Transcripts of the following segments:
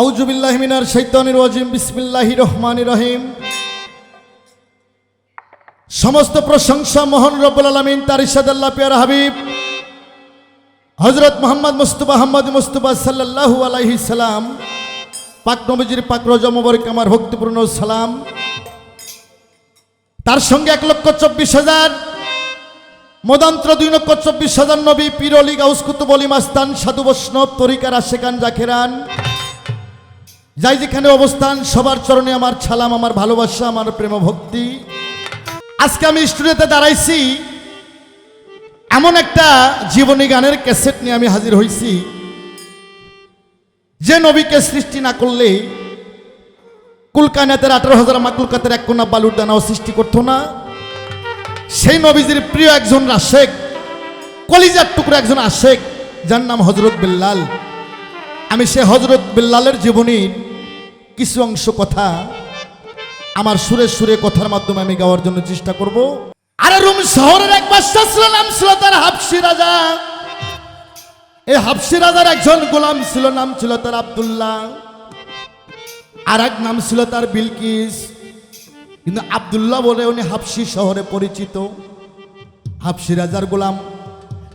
আউজুবিল্লাহ মিনার শৈতানির ওয়াজিম বিসমিল্লাহি রহমানির রহিম। সমস্ত প্রশংসা মোহন রব্বুল আলমিন, তার ইসাদাল্লাহ হাবিব। হজরত মোহাম্মদ মুস্তফা আহমদ মুস্তফা সাল্লাল্লাহু আলাইহি সালাম, পাক নবীজির পাক রজমবরিক আমার ভক্তিপূর্ণ সালাম। তার সঙ্গে এক লক্ষ চব্বিশ হাজার, মদান্ত্র দুই লক্ষ চব্বিশ হাজার নবী পিরলি গাউসকুতুব অলি মাস্তান সাধু বৈষ্ণব তরিকার আশেকান জাখেরান। যাই যেখানে অবস্থান, সবার চরণে আমার ছালাম, আমার ভালোবাসা, আমার প্রেম ভক্তি আজকে আমি স্টুডিওতে দাঁড়াইছি, এমন একটা জীবনী গানের ক্যাসেট নিয়ে আমি হাজির হয়েছি যে নবীকে সৃষ্টি না করলে কুলকানাতের আঠারো হাজার মাকুলকাতের এক কোনা বালুর দানাও সৃষ্টি করতো না। সেই নবীজির প্রিয় একজন আশেক, কলিজার টুকরো একজন আশেক, যার নাম হজরত বিল্লাল। আমি সে হজরত বিল্লালের জীবনীর কিছু অংশ কথা আমার সুরে সুরে কথার মাধ্যমে আমি গাওয়ার জন্য চেষ্টা করব। আরে রুম শহরের এক ছিল নাম ছিল তার হাফসি রাজা। এই হাফসি রাজার একজন গোলাম ছিল, নাম ছিল তার আব্দুল্লাহ। আর এক নাম ছিল তার বিলকিস। কিন্তু আব্দুল্লাহ বলে উনি হাফসি শহরে পরিচিত। হাফসি রাজার গোলাম।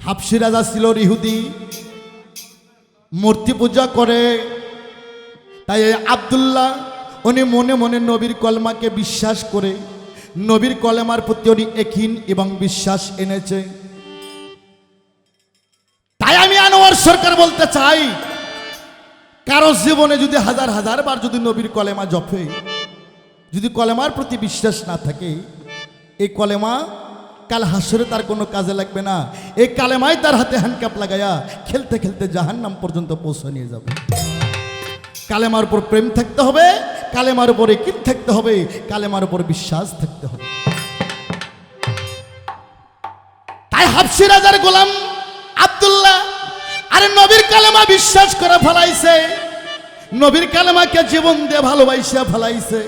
হাফসি রাজা ছিল ইহুদি মূর্তি পূজা করে। তাই আব্দুল্লাহ, উনি মনে মনে নবীর কলমাকে বিশ্বাস করে। নবীর কলেমার প্রতি উনি একিন এবং বিশ্বাস এনেছে। তাই আমি আনোয়ার সরকার বলতে চাই, কারও জীবনে যদি হাজার হাজার বার যদি নবীর কলেমা জপে, যদি কলেমার প্রতি বিশ্বাস না থাকে, এই কলেমা কাল হাসরে তার কোনো কাজে লাগবে না। এই কালেমাই তার হাতে হ্যান্ডকাপ লাগায়া খেলতে খেলতে জাহান নাম পর্যন্ত পৌঁছে নিয়ে যাবে। কালেমার উপর প্রেম থাকতে হবে, কালেমার উপর একিন থাকতে হবে, কালেমার উপর বিশ্বাস থাকতে হবে। তাই হাফসি রাজার গোলাম আব্দুল্লাহ, আরে নবীর কালেমা বিশ্বাস করে ফেলাইছে। নবীর কালেমাকে জীবন দিয়ে ভালোবাসিয়া ফেলাইছে।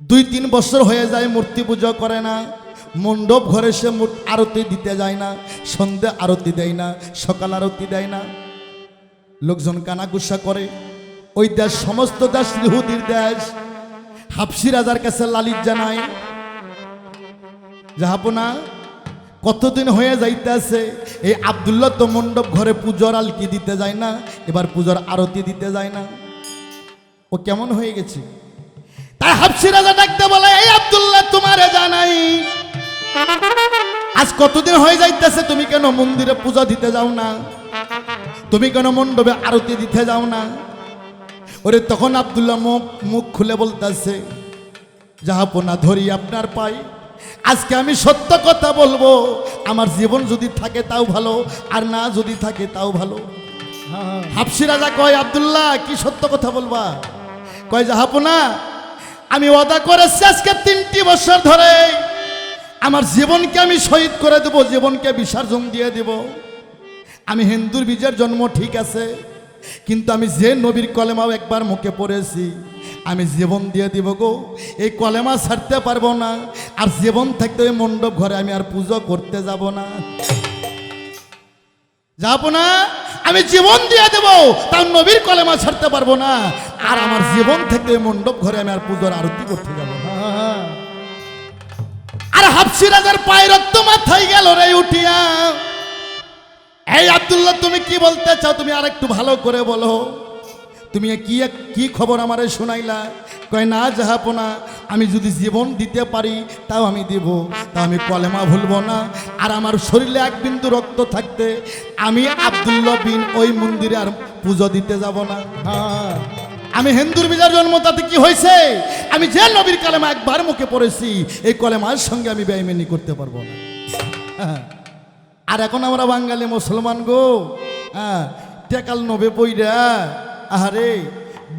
দুই তিন বছর হয়ে যায়, মূর্তি পুজো করে না। মণ্ডপ ঘরে সে আরতি দিতে যায় না, সন্ধে আরতি দেয় না, সকাল আরতি দেয় না। লোকজন কানাগুসা করে, ওই দেশ সমস্ত দেশ ইহুদির দেশ। হাফসি রাজার কাছে লালিত জানায় যাহাপনা কতদিন হয়ে যাইতেছে, এই আবদুল্লাহ তো মণ্ডপ ঘরে পুজোর আলকি দিতে যায় না, এবার পুজোর আরতি দিতে যায় না। ও কেমন হয়ে গেছে? তাই হাফসি রাজা ডাকতে বলে, এই আব্দুল্লাহ আজ কতদিন হয়ে যাইতেছে, তুমি কেন মন্দিরে পূজা দিতে যাও না? তুমি কেন মণ্ডপে আরতি দিতে যাও না? ওরে তখন আব্দুল্লাহ মুখ মুখ খুলে বলতেছে যাহাপনা ধরি আপনার পাই। আজকে আমি সত্য কথা বলব, আমার জীবন যদি থাকে তাও ভালো, আর না যদি থাকে তাও ভালো। হাফসি রাজা কয়, আবদুল্লাহ, কি সত্য কথা বলবা? কয় যাহাপনা আমি ওয়াদা করেছি আজকে তিনটি বছর ধরে। আমার জীবনকে আমি শহীদ করে দেব, জীবনকে বিসর্জন দিয়ে দেব। আমি হিন্দুর বীজের জন্ম ঠিক আছে, কিন্তু আমি যে নবীর কলেমাও একবার মুখে পড়েছি, আমি জীবন দিয়ে দিব গো। এই কলেমা ছাড়তে পারব না, আর জীবন থাকতে ওই মণ্ডপ ঘরে আমি আর পুজো করতে যাব না। যাব না, আমি জীবন দিয়ে দেব তার নবীর কলেমা ছাড়তে পারব না, আর আমার জীবন থেকে ওই মণ্ডপ ঘরে আমি আর পুজোর আরতি করতে যাব না আর হাফসি রাজার পায়ে রক্ত মাথায় গেল রে উঠিয়া। এই আব্দুল্লাহ, তুমি কি বলতে চাও? তুমি আর একটু ভালো করে বলো। তুমি কি কি খবর আমারে শোনাইলা? কয়, না যাহাপনা আমি যদি জীবন দিতে পারি, তাও আমি দিব। তাও আমি কলেমা ভুলবো না। আর আমার শরীরে এক বিন্দু রক্ত থাকতে আমি আব্দুল্লাহ বিন ওই মন্দিরে আর পুজো দিতে যাব না। আমি হিন্দুর বিজার জন্ম, তাতে কি হয়েছে? আমি যে নবীর কালেমা একবার মুখে পড়েছি, এই কলেমার সঙ্গে আমি বেইমেনি করতে পারব না। হ্যাঁ। আর এখন আমরা বাঙালি মুসলমান গো। হ্যাঁ টেকাল নবে পইরা আহারে,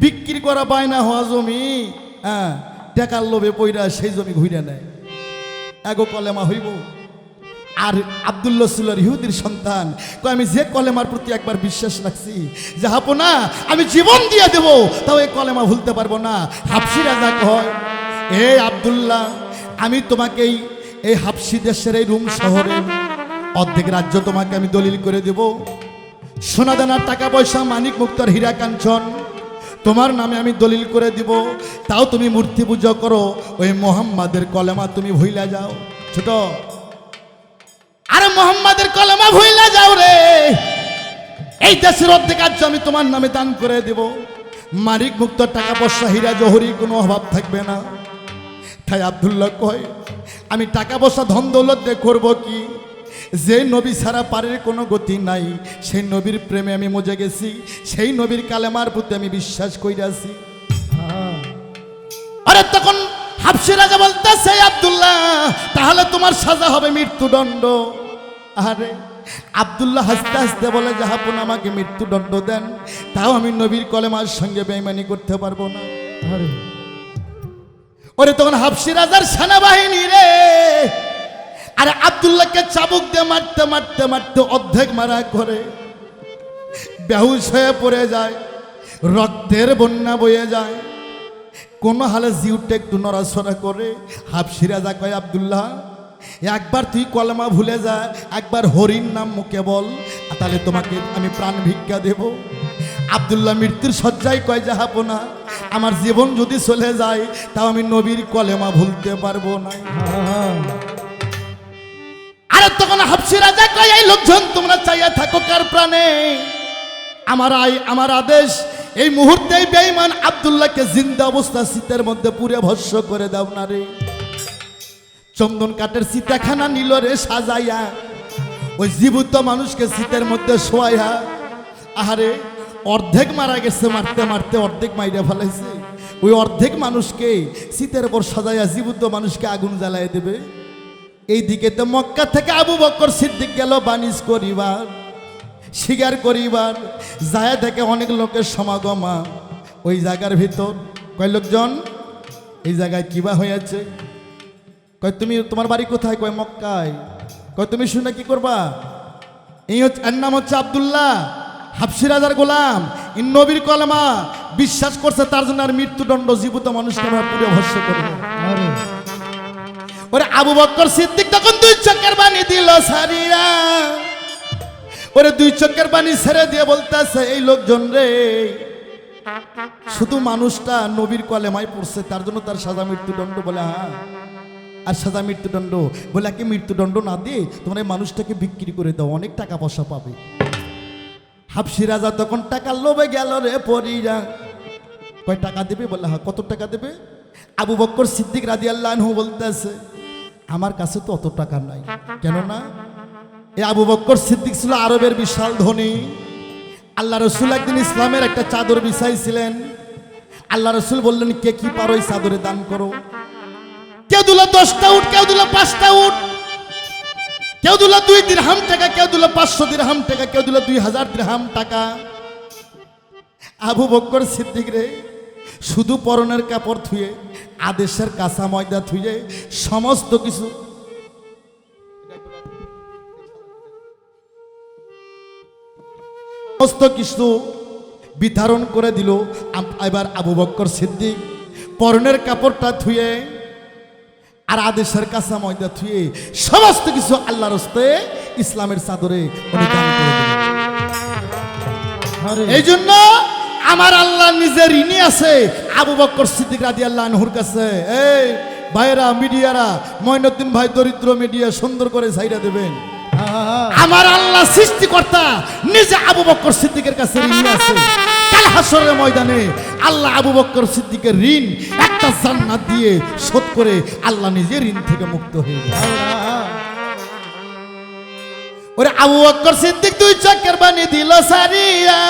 বিক্রি করা বায়না হওয়া জমি। হ্যাঁ টেকাল লোভে পইরা সেই জমি ঘুরে নেয়। এগো কলেমা হইব। আর আবদুল্লাহ সুল্লার ইহুদির সন্তান। কয়, আমি যে কলেমার প্রতি একবার বিশ্বাস রাখছি, যে হাপো না, আমি জীবন দিয়ে দেব, তাও এই কলেমা ভুলতে পারব না। হাফসি রাজা কয়, এ আবদুল্লাহ, আমি তোমাকে এই এই হাফসি দেশের এই রুম শহরের অর্ধেক রাজ্য তোমাকে আমি দলিল করে দেব। সোনাদানার টাকা পয়সা, মানিক মুক্তার হীরা কাঞ্চন, তোমার নামে আমি দলিল করে দিব। তাও তুমি মূর্তি পুজো করো, ওই মোহাম্মদের কলেমা তুমি ভুইলা যাও। ছোট আরে মোহাম্মদের কলমা ভুইলা যাও রে। এই দেশের অর্ধেক আজ আমি তোমার নামে দান করে দেব। মালিক মুক্ত টাকা পয়সা, হীরা জহরি, কোনো অভাব থাকবে না। তাই আবদুল্লাহ কয়, আমি টাকা পয়সা, ধন দৌলত দিয়ে করব কি? যে নবী ছাড়া পারের কোনো গতি নাই। সেই নবীর প্রেমে আমি মজে গেছি। সেই নবীর কালেমার প্রতি আমি বিশ্বাস কইরাছি। আরে তখন হাফসি রাজা বলতেছে আব্দুল্লাহ, তাহলে তোমার সাজা হবে মৃত্যুদণ্ড। আরে, আবদুল্লাহ হাসতে হাসতে বলে জাহাপুন আমাকে মৃত্যুদণ্ড দেন, তাও আমি নবীর কলেমার সঙ্গে বেইমানি করতে পারব না। আরে, ওরে তখন হাফসি রাজার সেনাবাহিনী রে। আরে, আব্দুল্লাহকে চাবুক দিয়ে মারতে মারতে মারতে অর্ধেক মারা করে। বেহুশ হয়ে পড়ে যায়, রক্তের বন্যা বয়ে যায়। কোনো হালে জিউটা একটু নড়াচড়া করে হাফসি রাজা কয়, আবদুল্লাহ, একবার তুই কলমা ভুলে যা, একবার হরিণ নাম মুখে বল তাহলে তোমাকে আমি প্রাণ ভিক্ষা দেব। আবদুল্লাহ মৃত্যুর শয্যায় কয় যাহাবো না আমার জীবন যদি চলে যায়, তাও আমি নবীর কলেমা ভুলতে পারব না। আরে তখন হাফসি রাজা কয়, এই লোকজন তোমরা চাইয়া থাকো কার প্রাণে? আমার আই আমার আদেশ এই মুহূর্তে বেঈমান আব্দুল্লাহকে জিন্দা অবস্থা শীতের মধ্যে পুরে ভস্য করে দাও না রে। চন্দন কাঠের সীতাখানা নিল রে সাজাইয়া। ওই জীবিত মানুষকে শীতের মধ্যে শোয়াইয়া। আহারে, অর্ধেক মারা গেছে, মারতে মারতে অর্ধেক মাইরা ফেলাইছে। ওই অর্ধেক মানুষকে শীতের পর সাজাইয়া জীবিত মানুষকে আগুন জ্বালায় দেবে। এই দিকে তো মক্কা থেকে আবু বক্কর সিদ্দিক গেল বানিজ করিবার। স্বীকার করিবার যায় থেকে অনেক লোকের সমাগমা। ওই জায়গার ভিতর কয় লোকজন? এই জায়গায় কিবা হয়েছে? কয়, তুমি, তোমার বাড়ি কোথায়? কয়, মক্কায়। কয়, তুমি শুনে কি করবা? এই হচ্ছে, এর নাম হচ্ছে আবদুল্লাহ হাফসি রাজার গোলাম। নবীর কলমা বিশ্বাস করছে, তার জন্য আর মৃত্যুদণ্ড জীবিত মানুষকে আমরা পুরো ভস্য করব আবু বক্কর সিদ্দিক তখন দুই চক্কের বাণী দিল সারিয়া। ওরে দুই চক্কের বাণী ছেড়ে দিয়ে বলতেছে, এই লোকজন রে, শুধু মানুষটা নবীর কলেমায় পড়ছে, তার জন্য তার সাজা মৃত্যুদণ্ড বলে হ্যাঁ আর সাজা মৃত্যুদণ্ড বলে কি মৃত্যুদণ্ড না দিয়ে তোমরা এই মানুষটাকে বিক্রি করে দাও, অনেক টাকা পয়সা পাবে? হাফসি রাজা তখন টাকা লোভে গেল রে পরিরা। কয়, টাকা দেবে? বলে হ্যাঁ কত টাকা দেবে? আবু বক্কর সিদ্দিক রাজি আল্লাহ বলতেছে, আমার কাছে তো অত টাকা নাই। কেননা এই আবু বক্কর সিদ্দিক ছিল আরবের বিশাল ধনী। আল্লাহ রসুল একদিন ইসলামের একটা চাদর বিছাইছিলেন। আল্লাহ রসুল বললেন, কে কি পারো এই চাদরে দান করো? কেউ দিল দশটা উঠ কেউ দিল পাঁচটা উঠ কেউ দিল দুই দিরহাম টাকা, কেউ দিল পাঁচশো দিরহাম টাকা, কেউ দিল দুই হাজার দিরহাম টাকা। আবু বক্কর সিদ্দিক রে, শুধু পরনের কাপড় থুয়ে আদেশের কাঁচা ময়দা থুয়ে সমস্ত কিছু সমস্ত কিছু বিতরণ করে দিল। এবার আবু বক্কর সিদ্দিক পরনের কাপড়টা থুয়ে আর আদেশের কাঁচা ময়দা থুয়ে সমস্ত কিছু আল্লাহর হস্তে ইসলামের চাদরে এই জন্য আমার আল্লাহ নিজে ঋণী আছে আবু বক্কর সিদ্দিক রাজি আল্লাহ আনহুর কাছে। এই ভাইরা মিডিয়ারা ময়নুদ্দিন ভাই দরিদ্র মিডিয়া সুন্দর করে ছাইরা দেবেন। আমার আল্লাহ সৃষ্টিকর্তা নিজে আবু বক্কর সিদ্দিকের কাছে ঋণী আছে। কাল হাসরের ময়দানে আল্লাহ আবু বক্কর সিদ্দিকের ঋণ একটা জান্নাত দিয়ে শোধ করে আল্লাহ নিজে ঋণ থেকে মুক্ত হয়ে যায়। ওরে আবু বক্কর সিদ্দিক দুই চক্কের বানি দিল সারিয়া।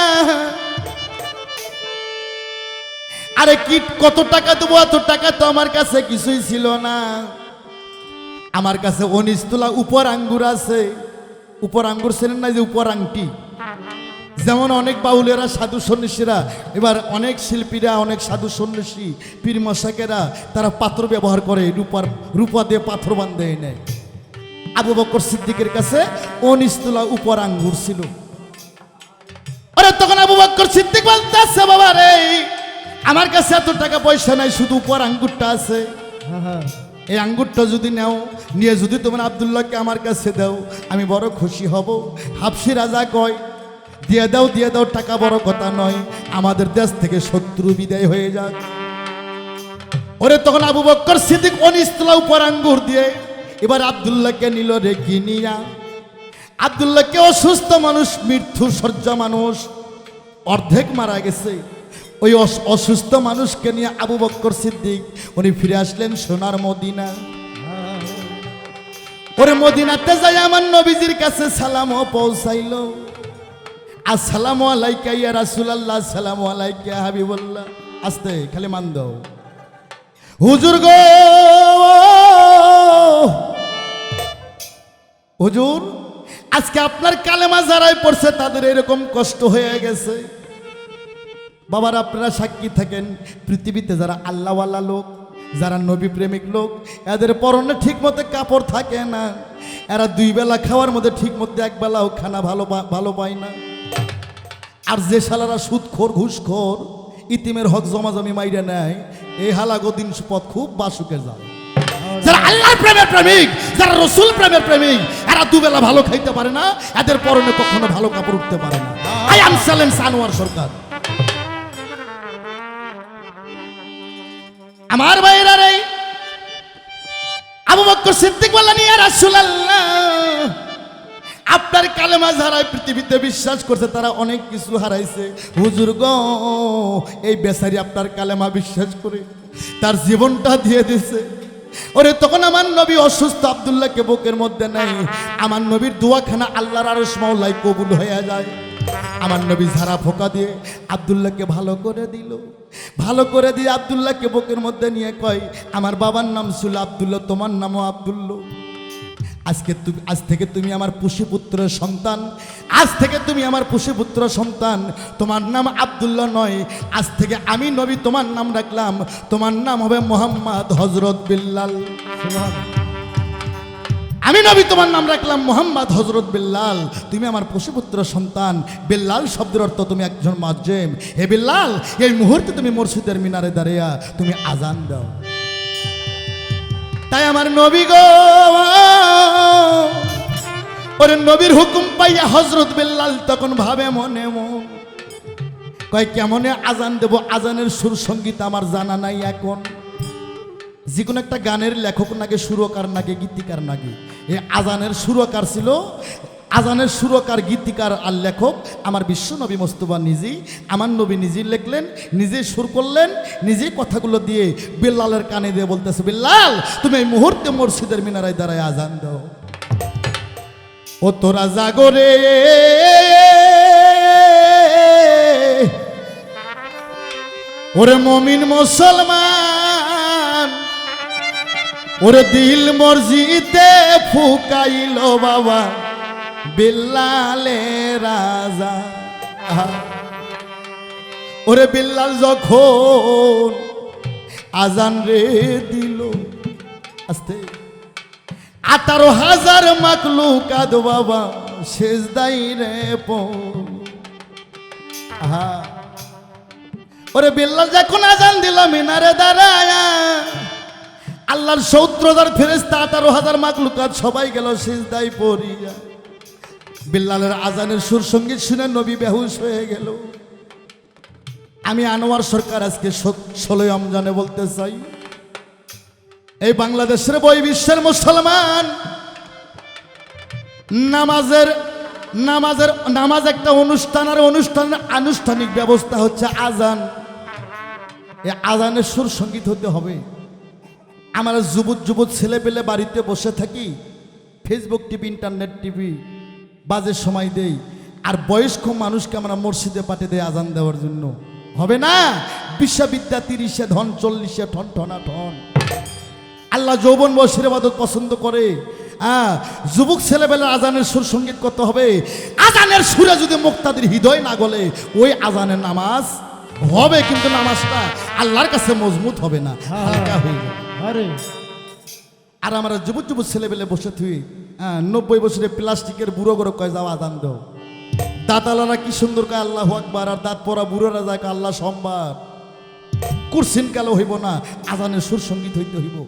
আরে কি কত টাকা দেবো, এত টাকা তো আমার কাছে কিছুই ছিল না। আমার কাছে উনিশ তোলা উপর আঙ্গুর আছে। উপর আঙ্গুর ছিলেন না যে উপর আংটি? যেমন অনেক বাউলেরা সাধু সন্ন্যাসীরা এবার অনেক শিল্পীরা অনেক সাধু সন্ন্যাসী পীর মশাকেরা তারা পাথর ব্যবহার করে রূপার রূপা দিয়ে পাথর বান্ধে নেয় আবু বকর সিদ্দিকের কাছে উনিশ তোলা উপর আঙ্গুর ছিল। আরে তখন আবু বকর সিদ্দিক বলতেছে বাবা রে আমার কাছে এত টাকা পয়সা নাই শুধু উপর আঙ্গুরটা আছে। আহা, এই আঙ্গুরটা যদি নেও, নিয়ে যদি তোমার আবদুল্লাহকে আমার কাছে দাও, আমি বড় খুশি হব। হাফসি রাজা কয়, দিয়ে দাও দিয়ে দাও, টাকা বড় কথা নয়, আমাদের দেশ থেকে শত্রু বিদায় হয়ে যাক। ওরে তখন আবু বক্কর সিদ্দিক অনিস্তলা উপর আঙ্গুর দিয়ে এবার আবদুল্লাহকে নিল রে কিনিয়া আবদুল্লাহকে অসুস্থ মানুষ মৃত্যু সজ্জা মানুষ, অর্ধেক মারা গেছে। ওই অস- অসুস্থ মানুষকে নিয়ে আবু বক্কর সিদ্দিক, উনি ফিরে আসলেন সোনার মদিনা ওরে মদিনাতে যাই আমার নবীজির কাছে সালামও পৌঁছাইল। আসসালামু আলাইকা ইয়া রাসূলুল্লাহ আসসালামু আলাইকা হাবিবুল্লাহ। আস্তে, খালি মান দাও। হুজুর গো! হুজুর, আজকে আপনার কালেমা যারাই পড়ছে তাদের এরকম কষ্ট হয়ে গেছে। বাবার, আপনারা সাক্ষী থাকেন, পৃথিবীতে যারা আল্লাহওয়ালা লোক, যারা নবী প্রেমিক লোক, এদের পরনে ঠিক মতো কাপড় থাকে না। এরা দুই বেলা খাওয়ার মধ্যে ঠিক মতো এক বেলাও খানা ভালো ভালো পায় না। আর যে শালারা সুদখোর, ঘুষখোর, ইতিমের হক জমা জমি মাইরে নেয় এই হালাগো দিন পথ খুব বাসুকে যায়। যারা আল্লাহর প্রেমের প্রেমিক, যারা রসুল প্রেমের প্রেমিক, এরা দুবেলা ভালো খাইতে পারে না, এদের পরনে কখনো ভালো কাপড় উঠতে পারে না। I am challenge Anwar Sarkar. আমার ভাইরা রে, আবু বক্কর সিদ্দিক বললেন, ইয়া রাসূলুল্লাহ, আপনার কালেমা যারা পৃথিবীতে বিশ্বাস করছে, তারা অনেক কিছু হারাইছে। হুজুর গো, এই বেচারি আপনার কালেমা বিশ্বাস করে তার জীবনটা দিয়ে দিছে ওরে, তখন আমার নবী অসুস্থ আবদুল্লাহকে বুকের মধ্যে নাই আমার নবীর দোয়াখানা আল্লাহর আরশ মাওলাই কবুল হয়ে যায়। আমার নবী ঝাড়া ফোকা দিয়ে আবদুল্লাহকে ভালো করে দিল। ভালো করে দিয়ে আবদুল্লাহকে বুকের মধ্যে নিয়ে কয়, আমার বাবার নাম ছিল আবদুল্লাহ, তোমার নামও আবদুল্লাহ। আজকে তুমি আজ থেকে তুমি আমার পুষিপুত্রের সন্তান। আজ থেকে তুমি আমার পুষিপুত্র সন্তান। তোমার নাম আব্দুল্লাহ নয়। আজ থেকে আমি নবী, তোমার নাম রাখলাম। তোমার নাম হবে মোহাম্মদ হজরত বিল্লাল। আমি নবী, তোমার নাম রাখলাম মোহাম্মদ হজরত বিল্লাল। তুমি আমার পশুপুত্র সন্তান। বিল্লাল শব্দের অর্থ তুমি একজন মাজেম হে বিল্লাল, এই মুহূর্তে তুমি মসজিদের মিনারে দাঁড়িয়া তুমি আজান দাও। তাই আমার নবী গো, ওরে নবীর হুকুম পাইয়া হজরত বিল্লাল তখন ভাবে মনে মন। কয়, কেমনে আজান দেব? আজানের সুর সংগীত আমার জানা নাই এখন। যে কোনো একটা গানের লেখক নাকি সুরকার নাকি গীতিকার নাকি। আজানের সুরকার ছিল। আজানের সুরকার, গীতিকার আর লেখক। আমার বিশ্ব নবী মোস্তফা নিজেই, আমার নবী নিজেই লিখলেন, নিজেই সুর করলেন, নিজেই কথাগুলো দিয়ে বিল্লালের কানে দিয়ে বলতেছে, বিল্লাল, তুমি এই মুহূর্তে মসজিদের মিনারায় দাঁড়ায় আজান দাও। ও তোরা জাগরে ওরে মমিন মুসলমান। ওরে দিল মসজিদে ফুকাইল বাবা বিল্লালে রাজা। ওরে বিল্লাল যখন আজান রে দিল, আস্তে, আঠারো হাজার মাকলু কাদ বাবা শেষ দাই রে ওরে বিল্লাল যখন আজান দিল, মিনারে দাঁড়ায় আল্লাহর সৌত্রদার ফেরেস্তা আঠারো হাজার মাকলুকাত সবাই গেল সিজদাই পড়িয়া। বিল্লালের আজানের সুর সংগীত শুনে নবী বেহুশ হয়ে গেল। আমি আনোয়ার সরকার আজকে ষোলোই রমজানে বলতে চাই, এই বাংলাদেশের বই বিশ্বের মুসলমান, নামাজের নামাজের, নামাজ একটা অনুষ্ঠান আর অনুষ্ঠানের আনুষ্ঠানিক ব্যবস্থা হচ্ছে আজান। এই আজানের সুর সংগীত হতে হবে। আমরা যুবক যুবত ছেলে পেলে বাড়িতে বসে থাকি ফেসবুক টিভি ইন্টারনেট টিভি বাজে সময় দেই, আর বয়স্ক মানুষকে আমরা মসজিদে পাঠিয়ে দেয় আজান দেওয়ার জন্য। হবে না? বিশ্ববিদ্যা তিরিশে ধন, চল্লিশে ঠন, ঠনা ঠন। আল্লাহ যৌবন বয়সের বাদত পছন্দ করে। হ্যাঁ যুবক ছেলেবেলার আজানের সুর সংগীত করতে হবে। আজানের সুরে যদি মুক্তাদের হৃদয় না গলে, ওই আজানের নামাজ হবে, কিন্তু নামাজটা আল্লাহর কাছে মজবুত হবে না, হালকা হয়ে যাবে। আরে আর আমরা যুবক যুবক ছেলেবেলে বসে থুই হ্যাঁ নব্বই বছরে প্লাস্টিকের বুড়ো করে কয় যাও আদান দাও। দাঁতালারা কি সুন্দর কয় আল্লাহ আকবার, আর দাঁত পরা বুড়োরা যায় আল্লাহ সম্বার কুরসিন কালো হইব না, আজানের সুর সংগীত হইতে হইব।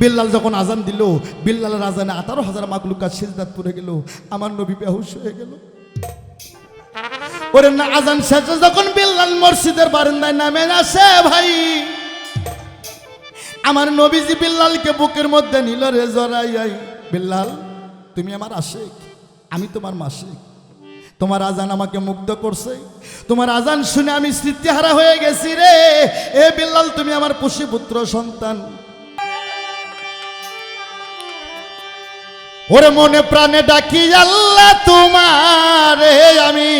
বিল্লাল যখন আজান দিল, বিল্লালের আজানে আঠারো হাজার মাকলুকা সিজদাত পড়ে গেল, আমার নবী বেহুশ হয়ে গেল। ওরে না, আজান শেষে যখন বিল্লাল মসজিদের বারান্দায় নামে আসে ভাই আমার নবীজি বিল্লালকে বুকের মধ্যে নিল রে জরাই বিল্লাল, তুমি আমার আশেক, আমি তোমার মাসিক। তোমার আজান আমাকে মুগ্ধ করছে। তোমার আজান শুনে আমি স্মৃতিহারা হয়ে গেছি রে। এ বিল্লাল, তুমি আমার পুত্র সন্তান। ওরে মনে প্রাণে ডাকি, আল্লাহ তোমার আমি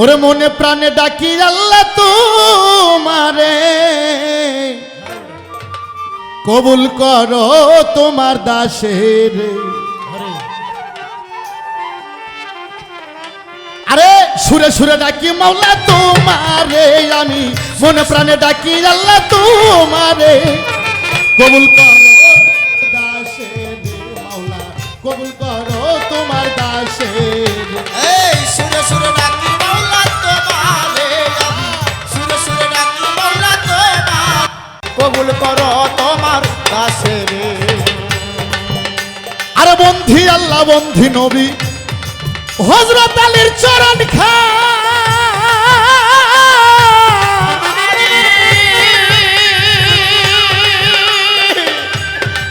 ওরে মনে প্রাণে ডাকি, আল্লাহ তোমারে কবুল করো তোমার দাসের। আরে সুরে সুরে ডাকি মাওলা তোমারে, আমি মনে প্রাণে ডাকি, আল্লাহ তোমারে কবুল করো কবুল করো তোমার দাসের। এই সুরে সুরে কবুল করো তোমার কাছে রে। আরে বন্ধি, আল্লাহ বন্ধি, নবী। হজরত আলীর চরণ খা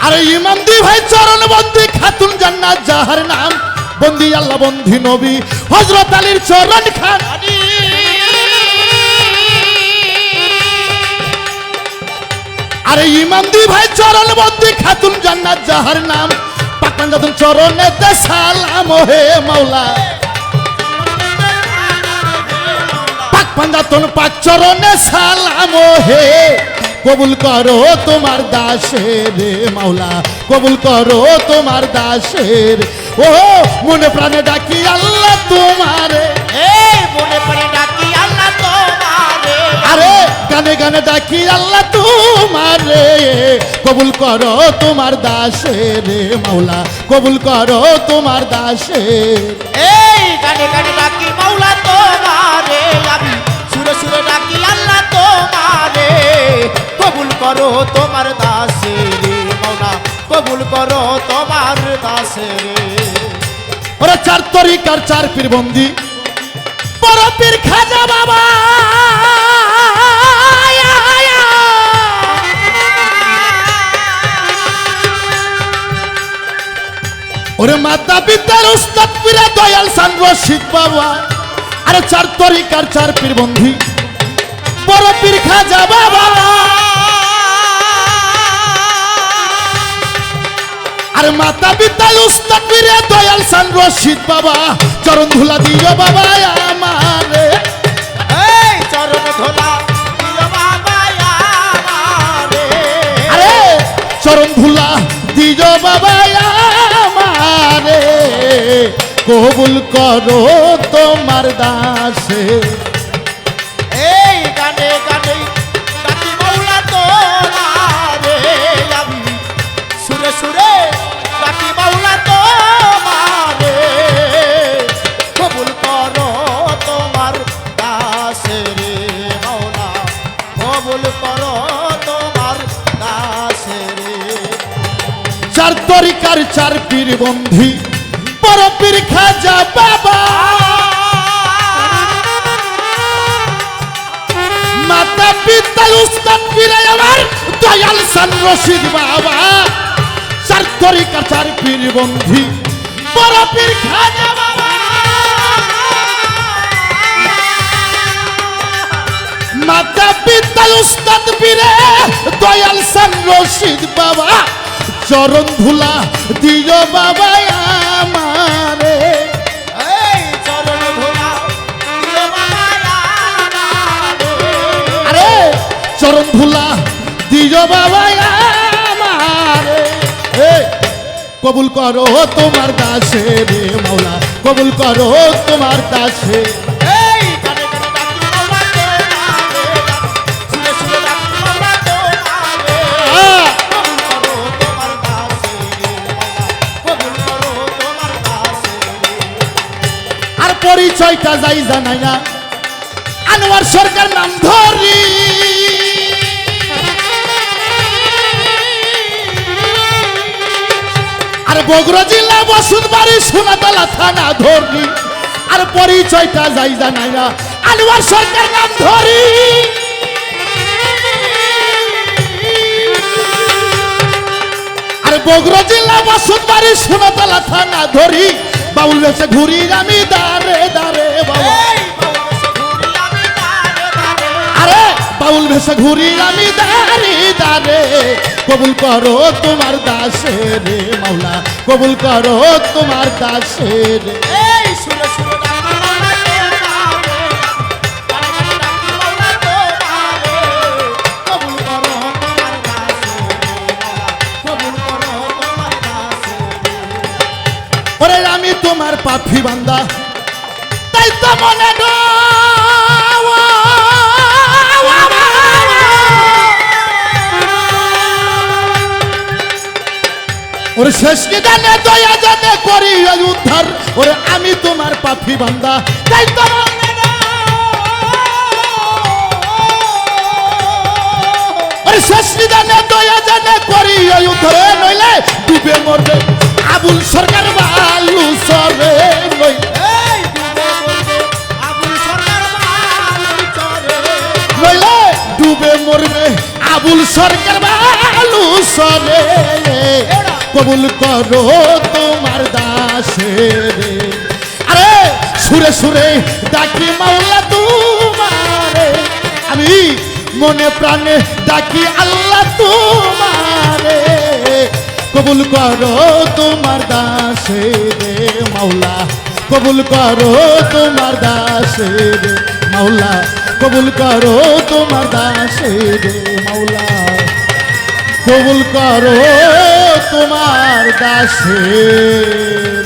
আরে ইমাম ভাই চরণ বন্দি, খাতুন জান্নাত যাহার নাম। বন্দি, আল্লাহ বন্ধি, নবী। হজরত আলীর চরণ খান আরে ইমাম দুই ভাই চরণ বন্দি খাতুন জান্নাত যাহার নাম। পাকান যতন চরণে দে সালাম হে মাওলা। পাক পাঞ্জাতন পাক চরণে সালাম হে। কবুল করো তোমার দাসের রে মাওলা কবুল করো তোমার দাসের। ও মনে প্রাণে ডাকি আল্লাহ তোমার। মনে পড়ে ডাকি আল্লাহ তোমারে। আরে গানে গানে ডাকি আল্লাহ তোমারে কবুল করো তোমার দাসের রে মাওলা কবুল করো তোমার দাসের এই গানে গানে ডাকি মাওলা তোমারে আমি সুরে সুরে ডাকি আল্লাহ তোমারে। কবুল করো তোমার দাসে রে মাওলা কবুল করো তোমার দাসে রে। ওরা চার তরিকার চার পীর বন্দি বড় পীর খাজা বাবা। ওরে মাতা পিতার উস্তাদ পীরা দয়াল সান রশিদ বাবা। আরে চার তরিকার চার পীর বন্ধি। বড় পীর খাজা বাবা। আর মাতা বিদ্যাল উস্তাদ পীরে দয়াল সান রশিদ বাবা। চরণ ধুলা দিও বাবা আমারে। এই চরণ ধোলা দিও বাবা আমারে। আরে চরণ ধুলা দিও বাবা আমারে কবুল করো তোমার দাসে। চার পীর বন্ধি, বড় পীর খাজা বাবা। মাতা পিতা উস্তাদ পীরে আমার দয়াল সান রশিদ বাবা। চার তরিকা চার পীর বন্ধি, বড় পীর খাজা মাতা পিতা উস্তাদ পীরে দয়াল সান রশিদ বাবা। চরণ ধুলা দিও বাবা আমারে। আরে চরণ ধুলা দিও বাবা আমারে। কবুল করো তোমার দাসে রে মাওলা কবুল করো তোমার দাসে পরিচয়টা যাই জানাই না। আনোয়ার সরকার নাম ধরি। আর বগুড়া জেলা বসুত বাড়ি সোনাতলা থানা ধরলি। আর পরিচয়টা যাই জানাই না। আলুয়ার সরকার নাম ধরি। বগুড়া জেলা বসুত বাড়ি সোনাতলা থানা ধরি। বাউল বেশে ঘুরি আমি দাঁড়ে দাঁড়ে বাবা। আরে বাউল ভেসে ঘুরি আমি দাঁড়ে কবুল করো তোমার দাসে রে মাওলা। কবুল করো তোমার দাসে রে। এই তোমারে পাখি বান্দা। তো মনে ওরে শেষ দয়া জানে করি উদ্ধার। ওরে আমি তোমার পাখি বান্দা। তাই দয়া জানে করি উদ্ধার। নইলে ডুবে মরবে। আবুল সরকার বালু সরে নইলে। মরবে। আবুল সরকার বালু সরে কবুল করো তোমার দাসে আরে, সুরে সুরে ডাকি মাওলা তোমারে। আমি মনে প্রাণে ডাকি আল্লাহ তোমারে। কবুল করো তোমার দাসে রে মাওলা। কবুল করো তোমার দাসে রে মাওলা। কবুল করো তোমার দাসে রে মাওলা। কবুল করো তোমার দাসে রে